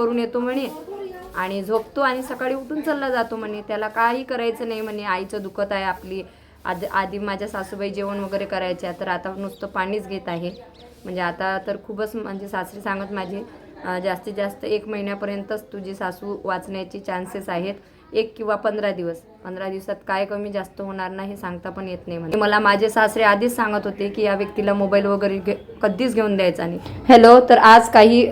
करून येतो म्हणे. आणि झोपतो आणि सकाळी उठून चालला जातो म्हणे. त्याला काही करायचं नाही म्हणे. आईचं दुखत आहे आपली. आद आधी माझ्या सासूबाई जेवण वगैरे करायच्या. तर आता नुसतं पाणीच घेत आहे. म्हणजे आता तर खूपच म्हणजे सासरी सांगत माझे जास्तीत जास्त एक महिन्यापर्यंतच तुझी सासू वाचण्याचे चान्सेस आहेत. एक किंवा पंधरा दिवस. पंधरा दिवसात काय कमी जास्त होणार नाही हे सांगता पण येत नाही म्हणजे मला माझे सासरे आधीच सांगत होते की या व्यक्तीला मोबाईल वगैरे घे कधीच घेऊन द्यायचा नाही. हॅलो तर आज काही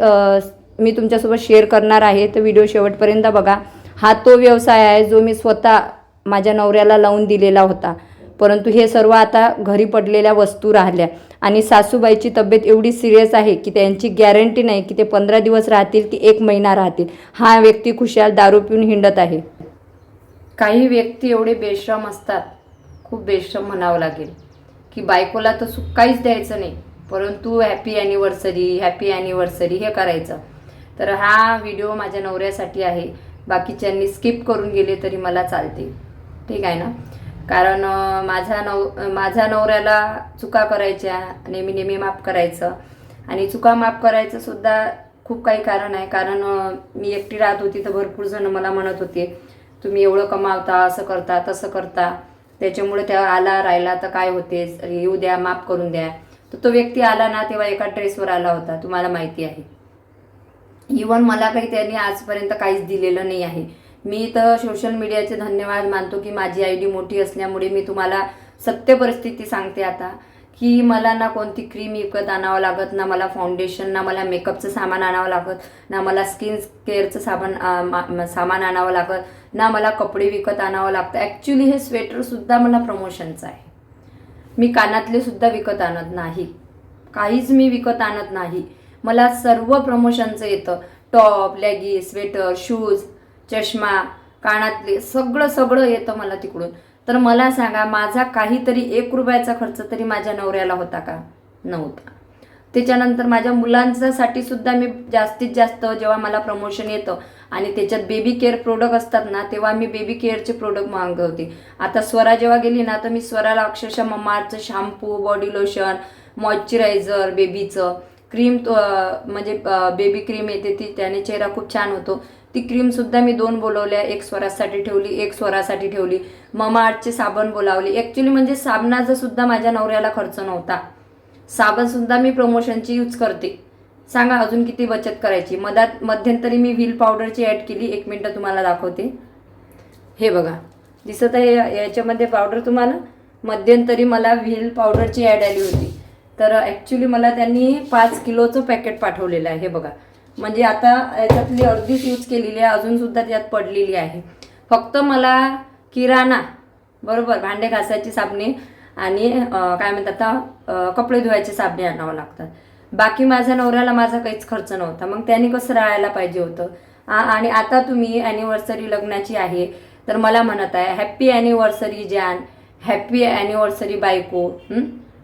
मी तुमच्यासोबत शेअर करणार आहे. तर व्हिडिओ शेवटपर्यंत बघा. हा तो व्यवसाय आहे जो मी स्वतः माझ्या नवऱ्याला लावून दिलेला होता. परंतु हे सर्व आता घरी पडलेल्या वस्तू राहिल्या. आणि सासूबाईची तब्येत एवढी सिरियस आहे की त्यांची गॅरंटी नाही की ते पंधरा दिवस राहतील की एक महिना राहतील. हा व्यक्ती खुशाल दारू पिऊन हिंडत आहे. काही व्यक्ती एवढे बेश्रम असतात. खूप बेश्रम म्हणावं लागेल. की बायकोला तर सुख काहीच द्यायचं नाही. परंतु हॅपी ॲनिव्हर्सरी हॅपी ॲनिव्हर्सरी हे करायचं. तर हा व्हिडिओ माझ्या नवऱ्यासाठी आहे. बाकीच्यांनी स्किप करून गेले तरी मला चालते. ठीक आहे ना? कारण माझ्या माझा नव माझ्या नवऱ्याला चुका करायच्या नेहमी नेहमी माफ करायचं. आणि चुका माफ करायचं सुद्धा खूप काही कारण आहे. कारण मी एकटी राहत होती तर भरपूर जण मला म्हणत होते तुम्ही एवढं कमावता असं करता तसं करता. त्याच्यामुळे त्या आला राहिला तर काय होते येऊ द्या माफ करून द्या. तर तो व्यक्ती आला ना तेव्हा एका ड्रेसवर आला होता. तुम्हाला माहिती आहे. इवन मला काही त्यांनी आजपर्यंत काहीच दिलेलं नाही आहे. मी तर सोशल मीडियाचे धन्यवाद मानतो की माझी आय डी मोठी असल्यामुळे मी तुम्हाला सत्य परिस्थिती सांगते आता की मला ना कोणती क्रीम विकत आणावं लागत ना मला फाउंडेशन ना मला मेकअपचं सामान आणावं लागत ना मला स्किन केअरचं सामान मा- सामान आणावं लागत ना मला कपडे विकत आणावं लागतं. ॲक्च्युली हे स्वेटरसुद्धा मला प्रमोशनचं आहे. मी कानातले सुद्धा विकत आणत नाही. काहीच मी विकत आणत नाही. मला सर्व प्रमोशनचं येतं. टॉप लॅगी स्वेटर शूज चष्मा कानातले सगळं सगळं येतं मला तिकडून. तर मला सांगा माझा काहीतरी एक रुपयाचा खर्च तरी माझ्या नवऱ्याला होता का? नव्हता. त्याच्यानंतर माझ्या मुलांच्यासाठी सुद्धा मी जास्तीत जास्त जेव्हा मला प्रमोशन येतं आणि त्याच्यात बेबी केअर प्रोडक्ट असतात ना तेव्हा मी बेबी केअरचे प्रोडक्ट मागवते. आता स्वरा जेव्हा गेली ना तर मी स्वराला अक्षरशः ममारचं शॅम्पू बॉडी लोशन मॉइश्चरायझर बेबीचं क्रीम तो म्हणजे बेबी क्रीम येते ती त्याने चेहरा खूप छान होतो. ती क्रीम सुद्धा मी दोन बोलवल्या एक स्वरासाठी ठेवली एक स्वरासाठी ठेवली. ममा आर्टचे साबण बोलावली. ॲक्च्युली म्हणजे साबणाचा सुद्धा माझ्या नवऱ्याला खर्च नव्हता. साबण सुद्धा मी प्रमोशनची यूज करते. सांगा अजून किती बचत करायची? मधात मध्यंतरी मी व्हील पावडरची ॲड केली. एक मिनटं तुम्हाला दाखवते. हे बघा. दिसत आहे याच्यामध्ये पावडर तुम्हाला मध्यंतरी मला व्हील पावडरची ॲड आली होती. तर ॲक्च्युली मला त्यांनी पाच किलोचं पॅकेट पाठवलेलं आहे हे बघा. म्हणजे आता याच्यातली अर्धीच यूज केलेली आहे अजूनसुद्धा त्यात पडलेली आहे. फक्त मला किराणा बरोबर भांडे घासायची साबणे आणि काय म्हणतात आता कपडे धुवायचे साबणे आणावं लागतात. बाकी माझ्या नवऱ्याला माझा काहीच खर्च नव्हता. मग त्यांनी कसं राहायला पाहिजे होतं? आणि आता तुम्ही ॲनिव्हर्सरी लग्नाची आहे तर मला म्हणत आहे हॅप्पी ॲनिव्हर्सरी जॅन हॅप्पी ॲनिव्हर्सरी बायको.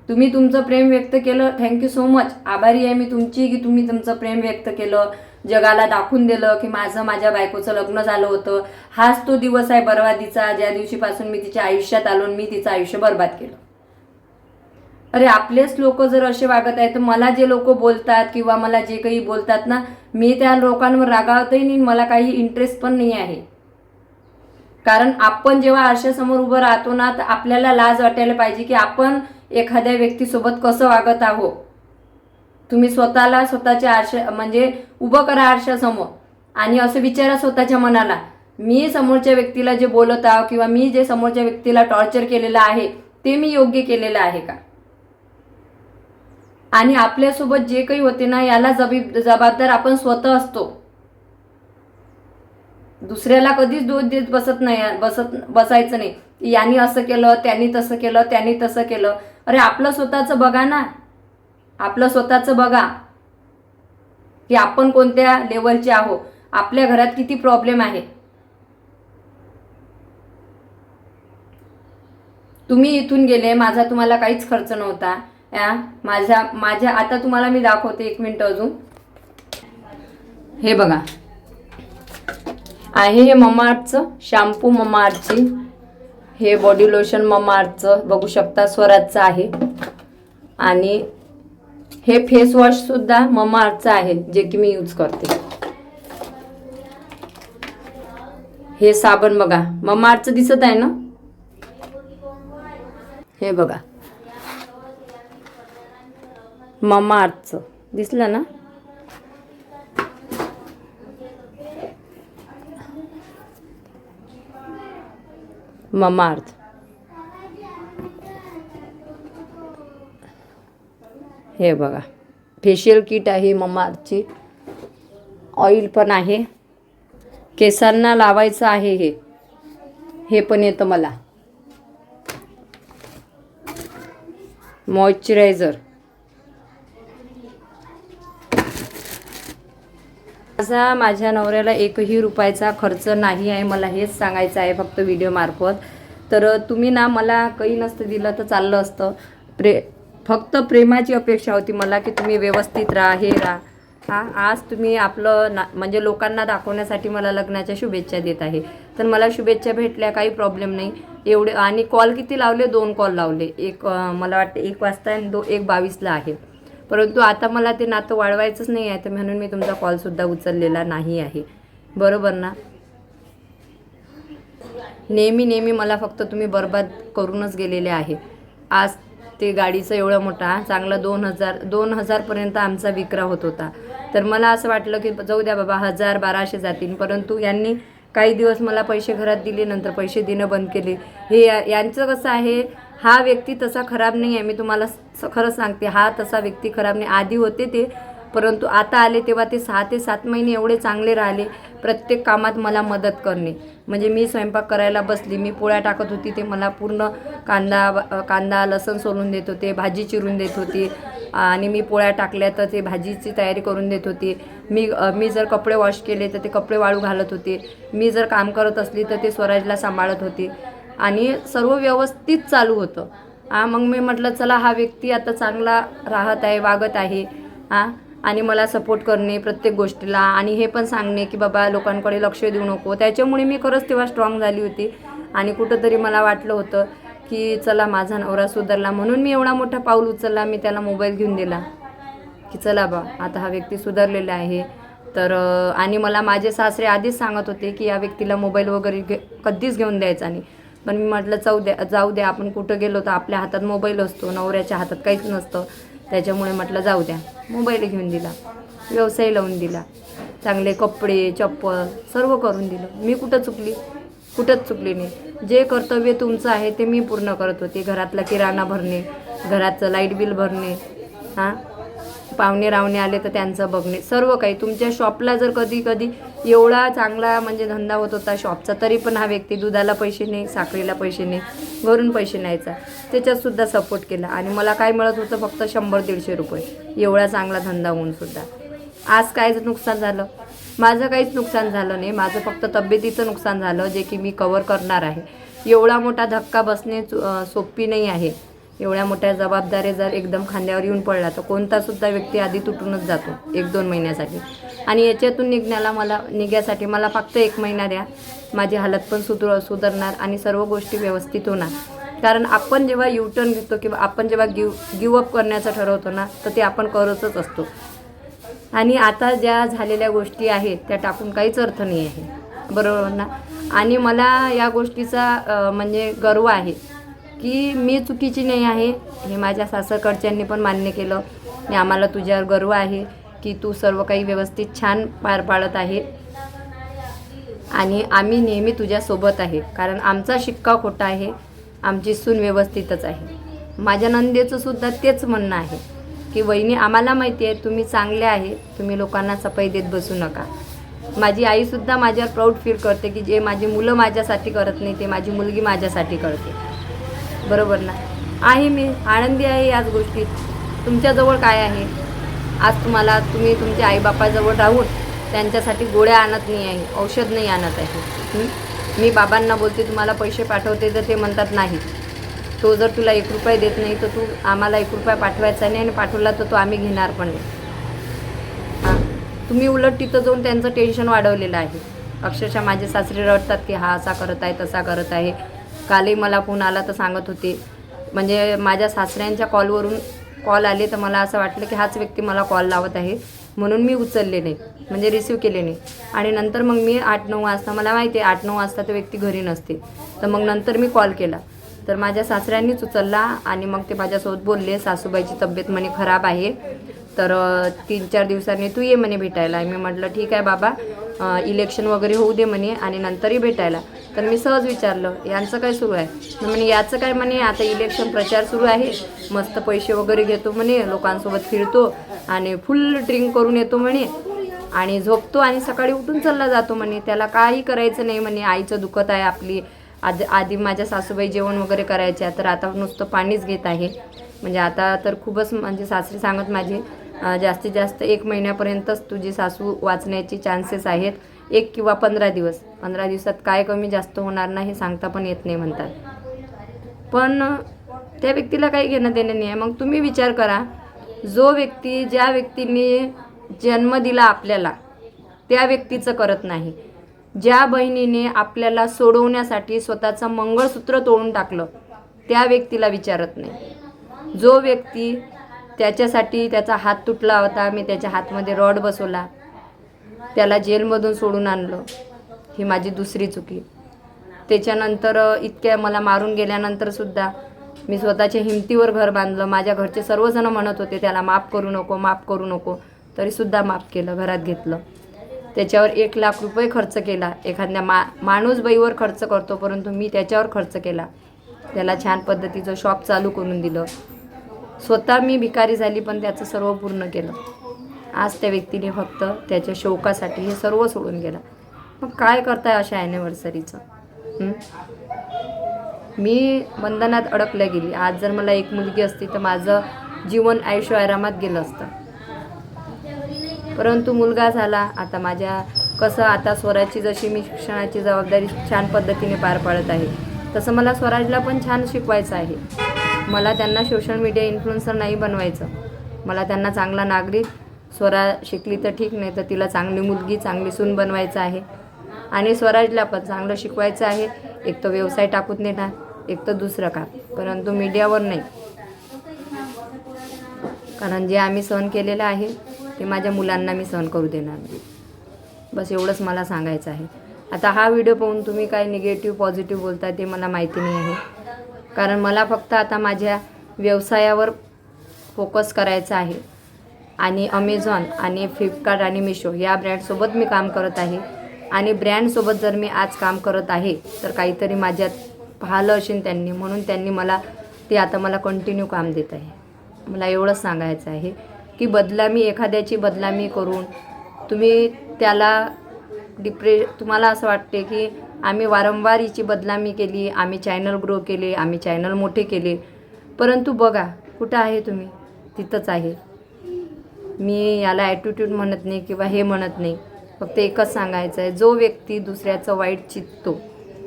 तुम्ही तुमचं प्रेम व्यक्त केलं थँक्यू सो मच आभारी आहे मी तुमची की तुम्ही तुमचं प्रेम व्यक्त केलं जगाला दाखवून दिलं की माझं माझ्या बायकोचं लग्न झालं होतं. हाच तो दिवस आहे बर्बादीचा ज्या दिवशीपासून मी तिच्या आयुष्यात आलो मी तिचं आयुष्य बर्बाद केलं. अरे आपलेच लोक जर असे वागत आहेत तर मला जे लोक बोलतात किंवा मला जे काही बोलतात ना मी त्या लोकांवर रागावतही नाही मला काही इंटरेस्ट पण नाही आहे. कारण आपण जेव्हा आरशासमोर उभं राहतो ना तर आपल्याला लाज वाटायला पाहिजे की आपण एखाद्या व्यक्तीसोबत कसं वागत आहो? तुम्ही स्वतःला स्वतःच्या आरशा म्हणजे उभं करा आरशासमोर आणि असं विचारा स्वतःच्या मनाला. मी समोरच्या व्यक्तीला जे बोलत आहो किंवा मी जे समोरच्या व्यक्तीला टॉर्चर केलेलं आहे ते मी योग्य केलेलं आहे का? आणि आपल्यासोबत जे काही होते ना याला जबी जबाबदार आपण स्वतः असतो. दुसऱ्याला कधीच दोष देत बसत नाही बसत बसायचं नाही. यांनी असं केलं त्यांनी तसं केलं त्यांनी तसं केलं. अरे आपलं स्वतःचं बघा ना. आपलं स्वतःचं बघा. की आपण कोणत्या लेवलचे आहो आपल्या घरात किती प्रॉब्लेम आहे? तुम्ही इथून गेले माझा तुम्हाला काहीच खर्च नव्हता. या माझ्या माझ्या आता तुम्हाला मी दाखवते एक मिनिट अजून. हे बघा. आहे हे ममाअर्थचं शॅम्पू ममाअर्थची. हे बॉडी लोशन ममार्टचं बघू शकता स्वराजचं आहे. आणि हे फेस वॉश सुद्धा ममार्टचं आहे जे की मी यूज करते. हे साबण बघा. ममार्टचं दिसत आहे ना? हे बघा. ममार्टचं दिसलं ना? ममार्थ हे बघा. फेशियल किट आहे ममार्थची ऑइल पण आहे. केसांना लावायचं आहे हे. हे पण येतं मला. मॉइश्चरायझर माझा माझ्या नवऱ्याला एकही रुपयाचा खर्च नाही आहे मला हेच सांगायचं आहे फक्त व्हिडिओमार्फत तर तुम्ही ना मला काही नसतं दिलं तर चाललं असतं. प्रे फक्त प्रेमाची अपेक्षा होती मला की तुम्ही व्यवस्थित राहा हे राहा. हा आज तुम्ही आपलं ना म्हणजे लोकांना दाखवण्यासाठी मला लग्नाच्या शुभेच्छा देत आहे. तर मला शुभेच्छा भेटल्या काही प्रॉब्लेम नाही. एवढे आणि कॉल किती लावले? दोन कॉल लावले. एक मला वाटतं एक वाजता आणि दो एक बावीसला आहे. परंतु आता मला ते नातं वाढवायचंच नाही आहे तर म्हणून मी तुमचा कॉलसुद्धा उचललेला नाही आहे. बरोबर ना? नेहमी नेहमी मला फक्त तुम्ही बर्बाद करूनच गेलेले आहे. आज ते गाडीचं एवढं मोठा चांगला दोन हजार दोन हजारपर्यंत आमचा विक्रा होत होता. तर मला असं वाटलं की जाऊ द्या बाबा हजार बाराशे जातील. परंतु यांनी काही दिवस मला पैसे घरात दिले नंतर पैसे देणं बंद केले. हे या- यांचं कसं आहे हा व्यक्ती तसा खराब नाही आहे मी तुम्हाला स- खरं सांगते. हा तसा व्यक्ती खराब नाही. आधी होते ते परंतु आता आले तेव्हा ते सहा ते सात महिने एवढे चांगले राहिले प्रत्येक कामात मला मदत करणे. म्हणजे मी स्वयंपाक करायला बसली मी पोळ्या टाकत होती ते मला पूर्ण कांदा कांदा लसण सोलून देत होते भाजी चिरून देत होती. आणि मी पोळ्या टाकल्या तर ते भाजीची तयारी करून देत होती. मी मी जर कपडे वॉश केले तर ते कपडे वाळू घालत होते. मी जर काम करत असली तर ते स्वराजला सांभाळत होते. आणि सर्व व्यवस्थित चालू होतं. हा मग मी म्हटलं चला हा व्यक्ती आता चांगला राहत आहे वागत आहे. हां आणि मला सपोर्ट करणे प्रत्येक गोष्टीला. आणि हे पण सांगणे की बाबा लोकांकडे लक्ष देऊ नको. त्याच्यामुळे मी खरंच तेव्हा स्ट्रॉंग झाली होती. आणि कुठंतरी मला वाटलं होतं की चला माझा नवरा सुधारला. म्हणून मी एवढा मोठा पाऊल उचलला. मी त्याला मोबाईल घेऊन दिला. की चला बा आता हा व्यक्ती सुधारलेला आहे. तर आणि मला माझे सासरे आधीच सांगत होते की या व्यक्तीला मोबाईल वगैरे घे कधीच घेऊन द्यायचा नाही. पण मी म्हटलं जाऊ द्या जाऊ द्या आपण कुठं गेलो तर आपल्या हातात मोबाईल असतो नवऱ्याच्या हातात काहीच नसतं. त्याच्यामुळे म्हटलं जाऊ द्या. मोबाईल घेऊन दिला व्यवसाय लावून दिला चांगले कपडे चप्पल सर्व करून दिलं. मी कुठं चुकली? कुठंच चुकली नाही. जे कर्तव्य तुमचं आहे ते मी पूर्ण करत होते. घरातला किराणा भरणे घराचं लाइट बिल भरणे हां? पाहुणे रावणे आले तर त्यांचं बघणे. सर्व काही. तुमच्या शॉपला जर कधी कधी एवढा चांगला म्हणजे धंदा होत होता शॉपचा तरी पण हा व्यक्ती दुधाला पैसे नाही साखरेला पैसे नाही घरून पैसे न्यायचा. त्याच्यातसुद्धा सपोर्ट केला. आणि मला काय मिळत होतं फक्त शंभर दीडशे रुपये. एवढा चांगला धंदा होऊन सुद्धा. आज कायच नुकसान झालं? माझं काहीच नुकसान झालं नाही. माझं फक्त तब्येतीचं नुकसान झालं जे की मी कवर करणार आहे. एवढा मोठा धक्का बसणे सोपी नाही आहे. एवढ्या मोठ्या जबाबदाऱ्या जर एकदम खांद्यावर येऊन पडला तर कोणतासुद्धा व्यक्ती आधी तुटूनच जातो एक दोन महिन्यासाठी. आणि याच्यातून निघण्याला मला निघण्यासाठी मला फक्त एक महिना द्या. माझी हालत पण सुधर सुधारणार आणि सर्व गोष्टी व्यवस्थित होणार. कारण आपण जेव्हा युटर्न घेतो किंवा आपण जेव्हा गिव गिवअप करण्याचं ठरवतो ना तर ते आपण करतच असतो. आणि आता ज्या झालेल्या गोष्टी आहेत त्या टाकून काहीच अर्थ नाही आहे. बरोबर ना? आणि मला या गोष्टीचा म्हणजे गर्व आहे. की मी चुकीची नाही आहे. हे माझ्या सासरकडच्यांनी पण मान्य केलं. आणि आम्हाला तुझ्यावर गर्व आहे की तू सर्व काही व्यवस्थित छान पार पाडत आहे. आणि आम्ही नेहमी तुझ्यासोबत आहे. कारण आमचा शिक्का खोटा आहे. आमची सून व्यवस्थितच आहे. माझ्या नंदेचं सुद्धा तेच म्हणणं आहे की वहिनी आम्हाला माहिती आहे तुम्ही चांगले आहे. तुम्ही लोकांना सफाई देत बसू नका. माझी आईसुद्धा माझ्यावर प्राऊड फील करते की जे माझी मुलं माझ्यासाठी करत नाही ते माझी मुलगी माझ्यासाठी करते. बरोबर ना. आहे मी आनंदी आहे याच गोष्टीत. तुमच्याजवळ काय आहे? आज तुम्हाला तुम्ही तुमच्या आईबापाजवळ राहून त्यांच्यासाठी गोळ्या आणत नाही आहे औषध नाही आणत आहे. मी बाबांना बोलते तुम्हाला पैसे पाठवते तर ते म्हणतात नाही. तो जर तुला एक रुपया देत नाही तर तू आम्हाला एक रुपया पाठवायचा नाही आणि पाठवला तर तो आम्ही घेणार पण नाही. हां. तुम्ही उलट तिथं जाऊन त्यांचं टेन्शन वाढवलेलं आहे. अक्षरशः माझे सासरे रडतात की हा असा करत आहे तसा करत आहे. कालही मला फोन आला तर सांगत होते. म्हणजे माझ्या सासऱ्यांच्या कॉलवरून कॉल आले तर मला असं वाटलं की हाच व्यक्ती मला कॉल लावत आहे. म्हणून मी उचलले नाही. म्हणजे रिसीव केले नाही. आणि नंतर मग मी आठ नऊ वाजता मला माहिती आहे आठ नऊ वाजता तो व्यक्ती घरी नसते. तर मग नंतर मी कॉल केला. तर माझ्या सासऱ्यांनीच उचलला आणि मग ते माझ्यासोबत बोलले सासूबाईची तब्येत म्हणे खराब आहे. तर तीन चार दिवसांनी तू ये म्हणे भेटायला. मी म्हटलं ठीक आहे बाबा इलेक्शन वगैरे होऊ दे म्हणे आणि नंतरही भेटायला. तर मी सहज विचारलं यांचं काय सुरू आहे? मी म्हणे याचं काय म्हणे आता इलेक्शन प्रचार सुरू आहे. मस्त पैसे वगैरे घेतो म्हणे लोकांसोबत फिरतो आणि फुल ड्रिंक करून येतो म्हणे आणि झोपतो आणि सकाळी उठून चालला जातो म्हणे. त्याला काही करायचं नाही म्हणे. आईचं दुखत आहे आपली. आधी आधी माझ्या सासूबाई जेवण वगैरे करायच्या तर आता नुसतं पाणीच घेत आहे. म्हणजे आता तर खूपच म्हणजे सासरी सांगत माझे जास्तीत जास्त एक महिन्यापर्यंतच तुझी सासू वाचण्याची चान्सेस आहेत. एक किंवा पंधरा दिवस. पंधरा दिवसात काय कमी जास्त होणार नाही हे सांगता पण येत नाही म्हणतात. पण त्या व्यक्तीला काही घेणं देणं नाही आहे. मग तुम्ही विचार करा. जो व्यक्ती ज्या व्यक्तीने जन्म दिला आपल्याला त्या व्यक्तीचं करत नाही. ज्या बहिणीने आपल्याला सोडवण्यासाठी स्वतःचं मंगळसूत्र तोडून टाकलं त्या व्यक्तीला विचारत नाही. जो व्यक्ती त्याच्यासाठी त्याचा हात तुटला होता. मी त्याच्या हातमध्ये रॉड बसवला. त्याला जेलमधून सोडून आणलं. ही माझी दुसरी चुकी. त्याच्यानंतर इतक्या मला मारून गेल्यानंतरसुद्धा मी स्वतःच्या हिमतीवर घर बांधलं. माझ्या घरचे सर्वजण म्हणत होते त्याला माफ करू नको माफ करू नको. तरीसुद्धा माफ केलं घरात घेतलं. त्याच्यावर एक लाख रुपये खर्च केला. एखाद्या मा माणूस बाईवर खर्च करतो परंतु मी त्याच्यावर खर्च केला. त्याला छान पद्धतीचं शॉप चालू करून दिलं. स्वतः मी भिकारी झाली पण त्याचं सर्व पूर्ण केलं. आज त्या व्यक्तीने फक्त त्याच्या शोकासाठी हे सर्व सोडून गेला. मग काय करताय अशा ॲनिव्हर्सरीचं मी बंधनात अडकल्या गेली. आज जर मला एक मुलगी असती तर माझं जीवन आयुष्य आरामात गेलं असतं. परंतु मुलगा झाला. आता माझ्या कसं आता स्वराची जशी मी शिक्षणाची जबाबदारी छान पद्धतीने पार पाडत आहे तसं मला स्वराजला पण छान शिकवायचं आहे. मला त्यांना सोशल मीडिया इन्फ्लुएन्सर नाही बनवायचं. मला त्यांना चांगला नागरिक स्वरा शिकली तर ठीक नाही तर तिला चांगली मुलगी चांगली सून बनवायचं आहे. आणि स्वराजला पण चांगलं शिकवायचं आहे. एक तर व्यवसाय टाकून देणार एक तर दुसरं काम. परंतु मीडियावर नाही. कारण जे आम्ही सहन केलेलं आहे ते माझ्या मुलांना मी सहन करू देणार नाही. बस एवढंच मला सांगायचं आहे. आता हा व्हिडिओ पाहून तुम्ही काय निगेटिव्ह पॉझिटिव्ह बोलताय ते मला माहिती नाही आहे. कारण मला फक्त आता माझ्या व्यवसायावर फोकस करायचा आहे. आणि अमेझॉन आणि फ्लिपकार्ट आणि मिशो या ब्रँडसोबत मी काम करत आहे. आणि ब्रँडसोबत जर मी आज काम करत आहे तर काहीतरी माझ्यात पाहिलं असेल त्यांनी म्हणून त्यांनी मला ते आता मला कंटिन्यू काम देत आहे. मला एवढंच सांगायचं आहे की बदलामी एखाद्याची बदलामी करून तुम्ही त्याला डिप्रे तुम्हाला असं वाटते की आम्ही वारंवार हिची बदनामी केली आम्ही चॅनल ग्रो केले आम्ही चॅनल मोठे केले. परंतु बघा कुठं आहे तुम्ही? तिथंच आहे. मी याला ॲटिट्यूड म्हणत नाही किंवा हे म्हणत नाही. फक्त एकच सांगायचं आहे जो व्यक्ती दुसऱ्याचं वाईट चित्तो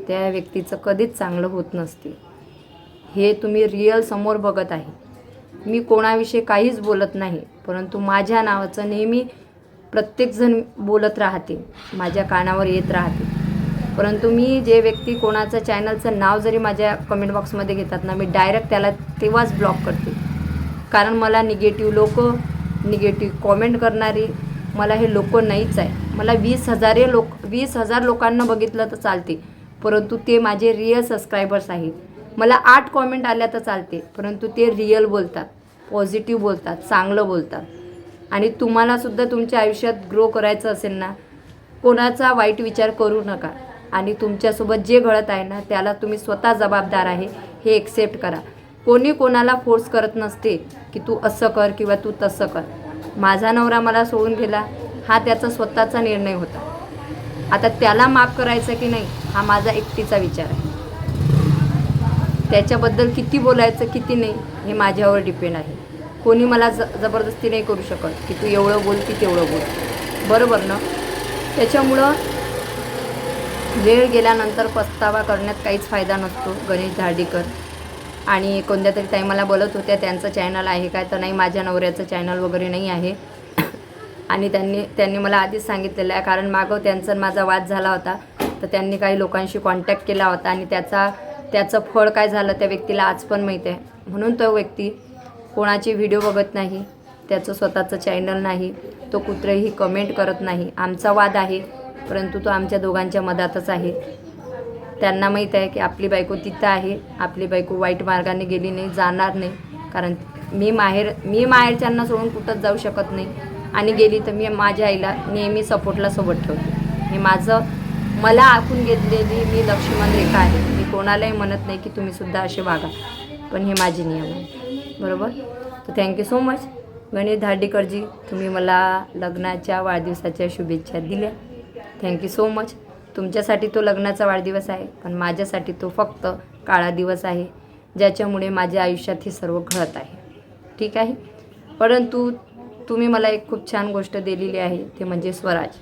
त्या व्यक्तीचं कधीच चांगलं होत नसते. हे तुम्ही रिअल समोर बघत आहे. मी कोणाविषयी काहीच बोलत नाही परंतु माझ्या नावाचं नेहमी प्रत्येकजण बोलत राहते माझ्या कानावर येत राहते. परंतु मी जे व्यक्ती कोणाचं चॅनलचं नाव जरी माझ्या कमेंट बॉक्समध्ये घेतात ना मी डायरेक्ट त्याला तेव्हाच ब्लॉक करते. कारण मला निगेटिव्ह लोक निगेटिव्ह कॉमेंट करणारी मला हे लोक नाहीच आहे. मला वीस हजारे लोक वीस हजार लोकांना बघितलं तर चालते. परंतु ते माझे रिअल सबस्क्रायबर्स आहेत. मला आठ कॉमेंट आल्या तर चालते. परंतु ते रिअल बोलतात पॉझिटिव्ह बोलतात चांगलं बोलतात. आणि तुम्हालासुद्धा तुमच्या आयुष्यात ग्रो करायचं असेल ना कोणाचा वाईट विचार करू नका. आणि तुमच्यासोबत जे घडत आहे ना त्याला तुम्ही स्वतः जबाबदार आहे हे एक्सेप्ट करा. कोणी कोणाला फोर्स करत नसते की तू असं कर किंवा तू तसं कर. माझा नवरा मला सोडून गेला हा त्याचा स्वतःचा निर्णय होता. आता त्याला माफ करायचं की नाही हा माझा एकटीचा विचार आहे. त्याच्याबद्दल किती बोलायचं किती नाही हे माझ्यावर डिपेंड आहे. कोणी मला ज जबरदस्ती नाही करू शकत की तू एवढं बोल की तेवढं बोल. बरोबर ना? त्याच्यामुळं वेळ गेल्यानंतर पस्तावा करण्यात काहीच फायदा नसतो गणेश धार्डीकर आणि कोणत्या तरी ताई मला बोलत होत्या त्यांचं चॅनल आहे काय तर नाही माझ्या नवऱ्याचं चॅनल वगैरे नाही आहे. आणि त्यांनी त्यांनी मला आधीच सांगितलेलं आहे कारण मागं त्यांचा माझा वाद झाला होता. तर त्यांनी काही लोकांशी कॉन्टॅक्ट केला होता आणि त्याचा त्याचं फळ काय झालं त्या व्यक्तीला आज पण माहीत आहे. म्हणून तो व्यक्ती कोणाची व्हिडिओ बघत नाही त्याचं स्वतःचं चॅनल नाही तो कुत्रही कमेंट करत नाही. आमचा वाद आहे. परंतु तो आमच्या दोघांच्या मधातच आहे. त्यांना माहीत आहे की आपली बायको तिथं आहे. आपली बायको वाईट मार्गाने गेली नाही जाणार नाही. कारण मी माहेर मी माहेरच्यांना सोडून कुठंच जाऊ शकत नाही. आणि गेली तर मी माझ्या आईला नेहमी सपोर्टला सोबत ठेवते. हे माझं मला आखून घेतलेली मी लक्ष्मण रेखा आहे. मी कोणालाही म्हणत नाही की तुम्ही सुद्धा असे वागा. पण हे माझे नियम आहे. बरोबर? तर thank you so much Ganesh धार्डीकरजी तुम्ही मला लग्नाच्या वाढदिवसाच्या शुभेच्छा दिल्या. थँक्यू सो मच तुमच्यासाठी तो लग्नाचा वाढदिवस आहे पण माझ्यासाठी तो फक्त काळा दिवस आहे ज्याच्यामुळे माझ्या आयुष्यात हे सर्व घडत आहे. ठीक आहे? परंतु तुम्ही मला एक खूप छान गोष्ट दिलेली आहे ते म्हणजे स्वराज.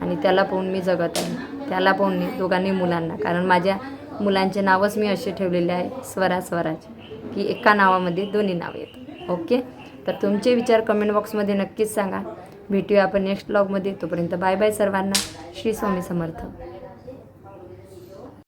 आणि त्याला पाहून मी जगत आहे. त्याला पाहून मी दोघांनी मुलांना कारण माझ्या मुलांचे नावच मी असे ठेवलेले आहे स्वरा स्वराज. की एका नावामध्ये दोन्ही नाव येतात ओके? तर तुमचे विचार कमेंट बॉक्समध्ये नक्कीच सांगा. भेटूया आपण नेक्स्ट ब्लॉगमध्ये तोपर्यंत बाय बाय सर्वांना. श्री स्वामी समर्थ.